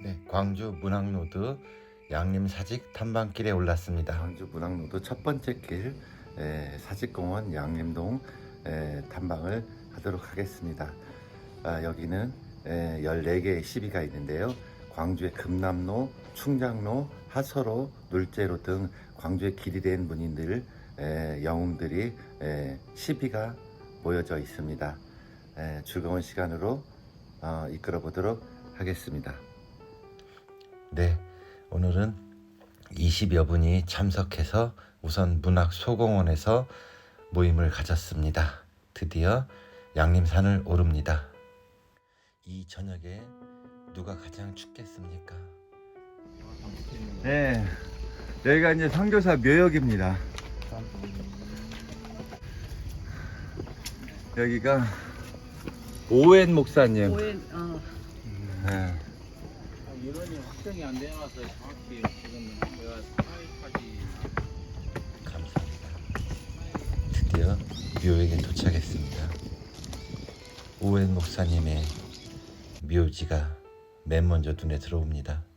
네, 광주 문학로드 양림사직 탐방길에 올랐습니다. 광주 문학로드 첫 번째 길 에, 사직공원 양림동 에, 탐방을 하도록 하겠습니다. 아, 여기는 에, 14개의 시비가 있는데요. 광주의 금남로, 충장로, 하서로, 눌제로 등 광주의 길이 된 문인들, 에, 영웅들이 에, 시비가 모여져 있습니다. 에, 즐거운 시간으로 어, 이끌어 보도록 하겠습니다. 네, 오늘은 20여 분이 참석해서 우선 문학 소공원에서 모임을 가졌습니다. 드디어 양림산을 오릅니다. 이 저녁에 누가 가장 춥겠습니까? 네, 여기가 이제 선교사 묘역입니다. 여기가 오웬 목사님. 오해, 어, 네. 확정이 안 되어서 정확히 지금 제가 사회까지 감사합니다. 드디어 묘에게 도착했습니다. 오웬 목사님의 묘지가 맨 먼저 눈에 들어옵니다.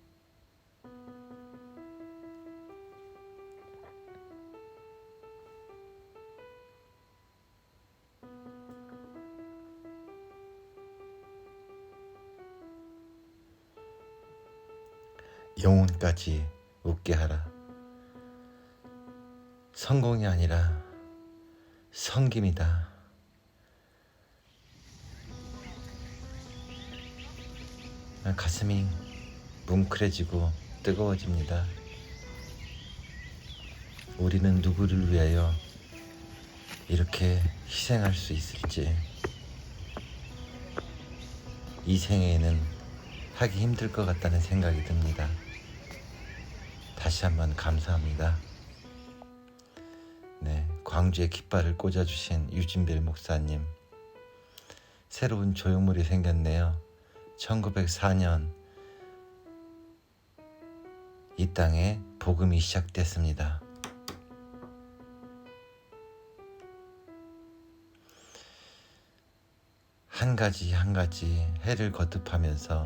영혼까지 웃게 하라. 성공이 아니라 성김이다. 가슴이 뭉클해지고 뜨거워집니다. 우리는 누구를 위하여 이렇게 희생할 수 있을지 이 생에는 하기 힘들 것 같다는 생각이 듭니다. 다시 한번 감사합니다. 네, 광주에 깃발을 꽂아주신 유진벨 목사님. 새로운 조형물이 생겼네요. 1904년 이 땅에 복음이 시작됐습니다. 한 가지 한 가지 해를 거듭하면서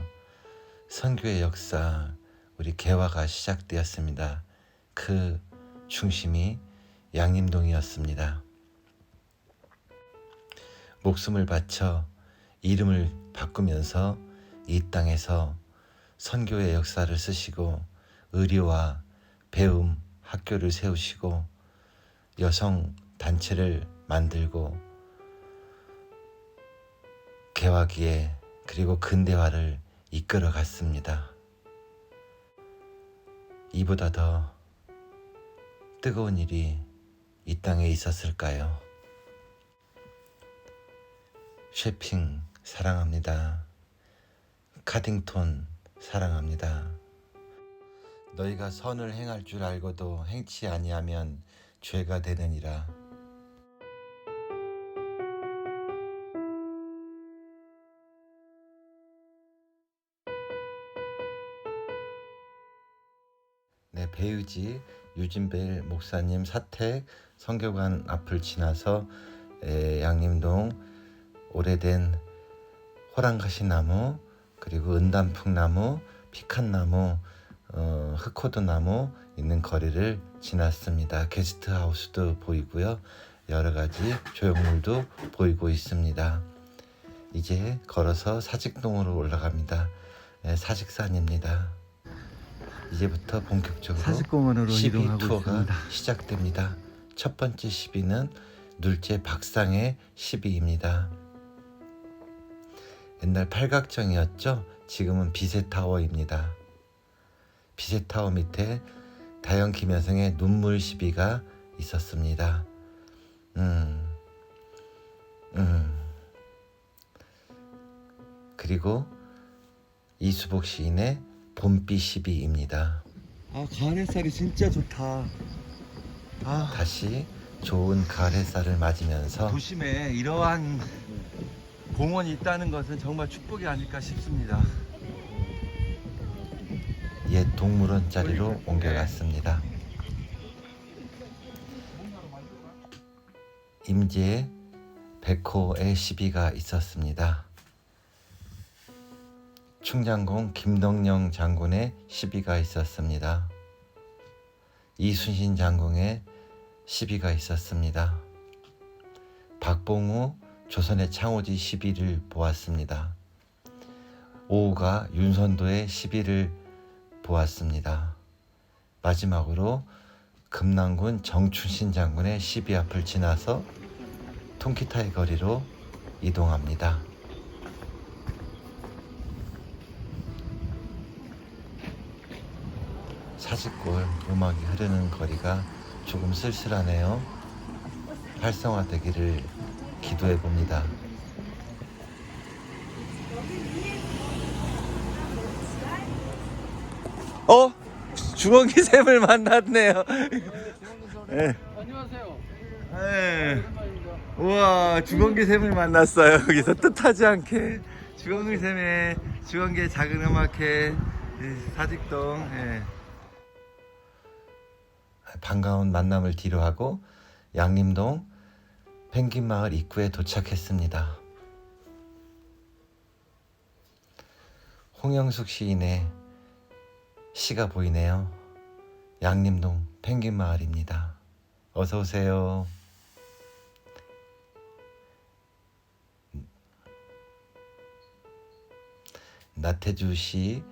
선교의 역사 우리 개화가 시작되었습니다. 그 중심이 양림동이었습니다. 목숨을 바쳐 이름을 바꾸면서 이 땅에서 선교의 역사를 쓰시고 의료와 배움 학교를 세우시고 여성 단체를 만들고 개화기에 그리고 근대화를 이끌어 갔습니다. 이보다 더 뜨거운 일이 이 땅에 있었을까요? 쉐핑 사랑합니다. 카딩톤 사랑합니다. 너희가 선을 행할 줄 알고도 행치 아니하면 죄가 되느니라. 네, 배의지 유진벨 목사님 사택 성교관 앞을 지나서 에, 양림동 오래된 호랑가시나무 그리고 은단풍나무 피칸나무 어, 흑호두나무 있는 거리를 지났습니다. 게스트하우스도 보이고요. 여러 가지 조형물도 보이고 있습니다. 이제 걸어서 사직동으로 올라갑니다. 네, 사직산입니다. 이제부터 본격적으로 사직공원으로 12 이동하고 투어가 있습니다. 시작됩니다. 첫 번째 12는 눌제 박상의 12입니다. 옛날 팔각정이었죠? 지금은 비세타워입니다. 비세타워 밑에 다영 김여성의 눈물 시비가 있었습니다. 음, 음. 그리고 이수복 시인의 봄비 시비입니다. 아 가을 햇살이 진짜 좋다. 아 다시 좋은 가을 햇살을 맞으면서 도심에 이러한 공원이 있다는 것은 정말 축복이 아닐까 싶습니다. 옛 동물원 자리로 옮겨갔습니다. 임지에 백호의 시비가 있었습니다. 충장공 김덕령 장군의 시비가 있었습니다. 이순신 장군의 시비가 있었습니다. 박봉우 조선의 창호지 시비를 보았습니다. 오우가 윤선도의 시비를 보았습니다. 마지막으로 금남군 정춘신 장군의 시비 앞을 지나서 통기타의 거리로 이동합니다. 사직골 음악이 흐르는 거리가 조금 쓸쓸하네요. 활성화되기를 기도해 봅니다. 어? 주원기 쌤을 만났네요. 네. 안녕하세요. 네. 우와 주건기 쌤을 만났어요 여기서 뜻하지 않게 주건기 쌤의 주건기의 작은 음악회 이 사직동 예. 반가운 만남을 뒤로하고 양림동 펭귄마을 입구에 도착했습니다. 홍영숙 시인의 시가 보이네요. 양림동 펭귄마을입니다. 어서 오세요. 나태주 시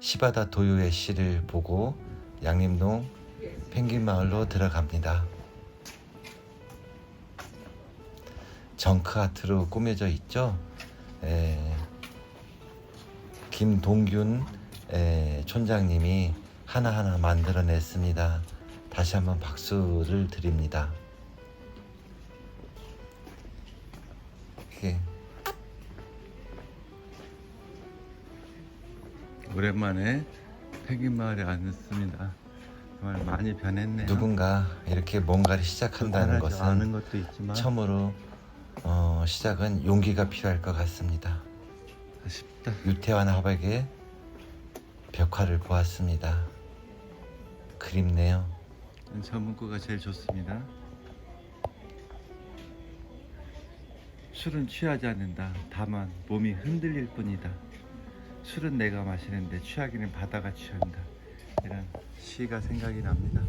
시바다 도요의 시를 보고 양림동 펭귄 마을로 들어갑니다. 정크 아트로 꾸며져 있죠. 에, 김동균 에, 촌장님이 하나하나 만들어냈습니다. 다시 한번 박수를 드립니다. 이렇게 오랜만에 펭귄 마을에 왔습니다. 정말 많이 변했네요. 누군가 이렇게 뭔가를 시작한다는 것은 있지만 처음으로 어, 시작은 용기가 필요할 것 같습니다. 아쉽다. 유태환 화백의 벽화를 보았습니다. 그립네요. 저 문구가 제일 좋습니다. 술은 취하지 않는다. 다만 몸이 흔들릴 뿐이다. 술은 내가 마시는데 취하기는 바다가 취한다. 이런 시가 생각이 납니다.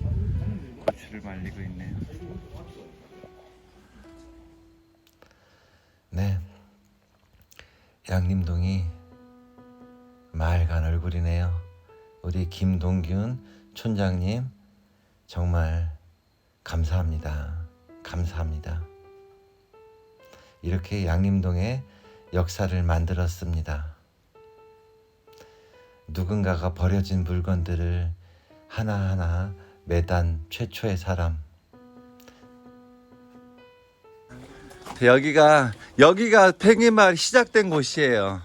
고추를 말리고 있네요. 네. 양림동이 맑은 얼굴이네요. 우리 김동균 촌장님 정말 감사합니다. 감사합니다. 이렇게 양림동의 역사를 만들었습니다. 누군가가 버려진 물건들을 하나하나 매단 최초의 사람 여기가 여기가 펭귄 마을 시작된 곳이에요.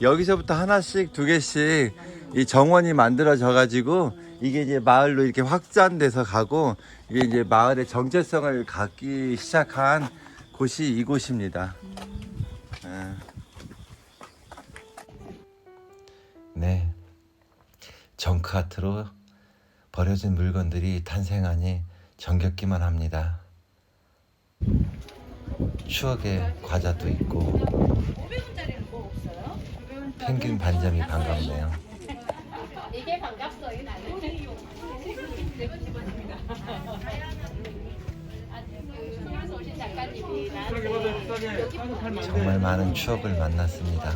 여기서부터 하나씩 두 개씩 이 정원이 만들어져 가지고 이게 이제 마을로 이렇게 확장돼서 가고 이게 이제 마을의 정체성을 갖기 시작한 곳이 이곳입니다. 정크아트로 버려진 물건들이 탄생하니 정겹기만 합니다. 추억의 과자도 있고 500원짜리는 뭐 없어요? 펭귄 반점이 반갑네요. 이게 반갑어요 나는 네 여기 보고 정말 많은 추억을 만났습니다.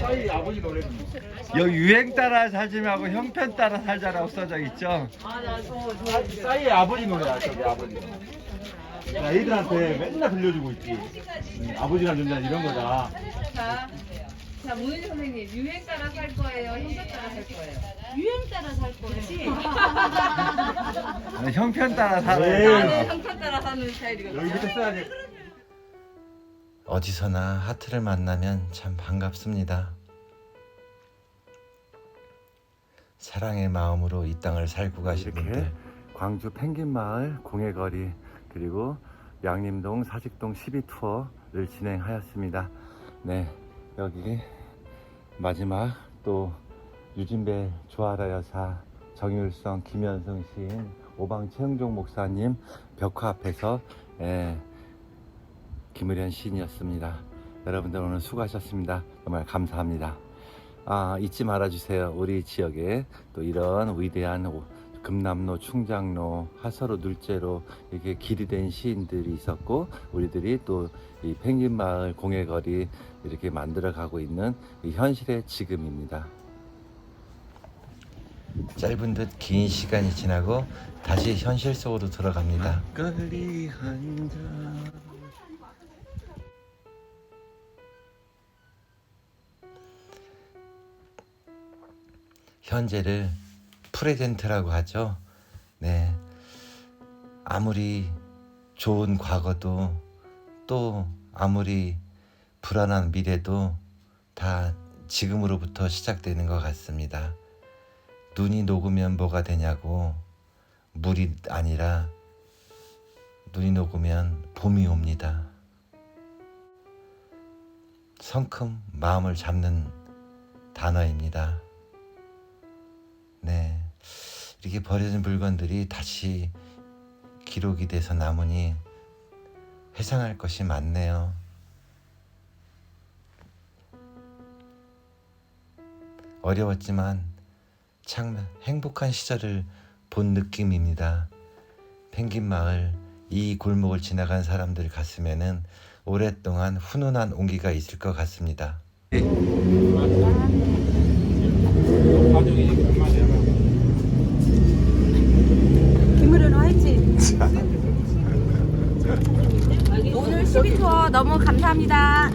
싸이 아버지 노래. 여기 유행 따라 살지 말고 형편 따라 살자라고 써져 있죠. 싸이의 아버지 노래야 저기 아버지. 야, 애들한테 맨날 들려주고 있지. 응, 아버지란 존재는 이런 거다. 자, 자 문은희 선생님 유행 따라 살 거예요, 형편 따라 살 거예요. 유행 따라 살 거지 아, 형편 따라 네. 살아요. 나는 형편 따라 사는 스타일이거든요. 여기 밑에 써야지. 어디서나 하트를 만나면 참 반갑습니다. 사랑의 마음으로 이 땅을 살고 이렇게 분들 광주 펭귄 마을 공예거리 그리고 양림동 사직동 12 투어를 진행하였습니다. 네, 여기 마지막 또 유진배 조아라 여사, 정율성, 김현승 시인, 오방 최영종 목사님 벽화 앞에서 예, 김의련 시인이었습니다. 여러분들 오늘 수고하셨습니다. 정말 감사합니다. 아, 잊지 말아주세요. 우리 지역에 또 이런 위대한 오- 금남로, 충장로, 하서로, 눌제로 이렇게 길이 된 시인들이 있었고 우리들이 또 이 펭귄마을 공예거리 이렇게 만들어 가고 있는 이 현실의 지금입니다. 짧은 듯 긴 시간이 지나고 다시 현실 속으로 들어갑니다. 막걸리 한 잔. 현재를 프레젠트라고 하죠. 네. 아무리 좋은 과거도 또 아무리 불안한 미래도 다 지금으로부터 시작되는 것 같습니다. 눈이 녹으면 뭐가 되냐고 물이 아니라 눈이 녹으면 봄이 옵니다. 성큼 마음을 잡는 단어입니다. 이렇게 버려진 물건들이 다시 기록이 돼서 남으니 회상할 것이 많네요. 어려웠지만 참 행복한 시절을 본 느낌입니다. 펭귄 마을 이 골목을 지나간 사람들 가슴에는 오랫동안 훈훈한 온기가 있을 것 같습니다. 김으로는 화이팅. 오늘 12투어 너무 감사합니다.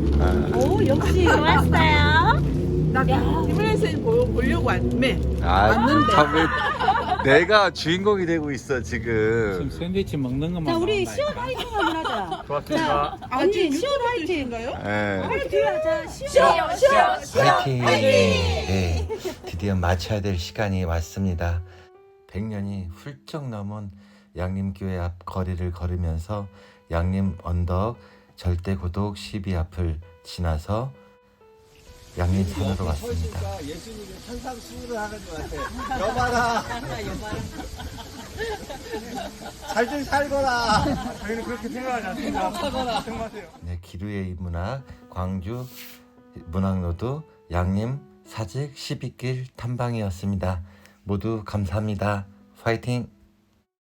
오 역시 좋았어요. 나 김은혜 보려고 왔네. 아, 참, 왜 내가 주인공이 되고 있어 지금. 샌드위치 먹는 것만 자 우리 나온다, 시원 화이팅 한번 하자. 좋았습니다. 언니 시원 화이팅 인가요? 예. 화이팅 하자. 시원 시원. 화이팅! 네, 드디어 마쳐야 될 시간이 왔습니다. 100년이 훌쩍 넘은 양림교회 앞 거리를 걸으면서 양림 언덕 절대 고독 12 앞을 지나서 양림 산으로 왔습니다. 예수님이 천상 수술을 하는 것 같아. 여봐라. 잘좀 살거라. 저희는 그렇게 생각하지 않습니다. 생각하세요. 네, 기루의 문학, 광주 문학로드, 양림 사직 12길 탐방이었습니다. 모두 감사합니다. 파이팅!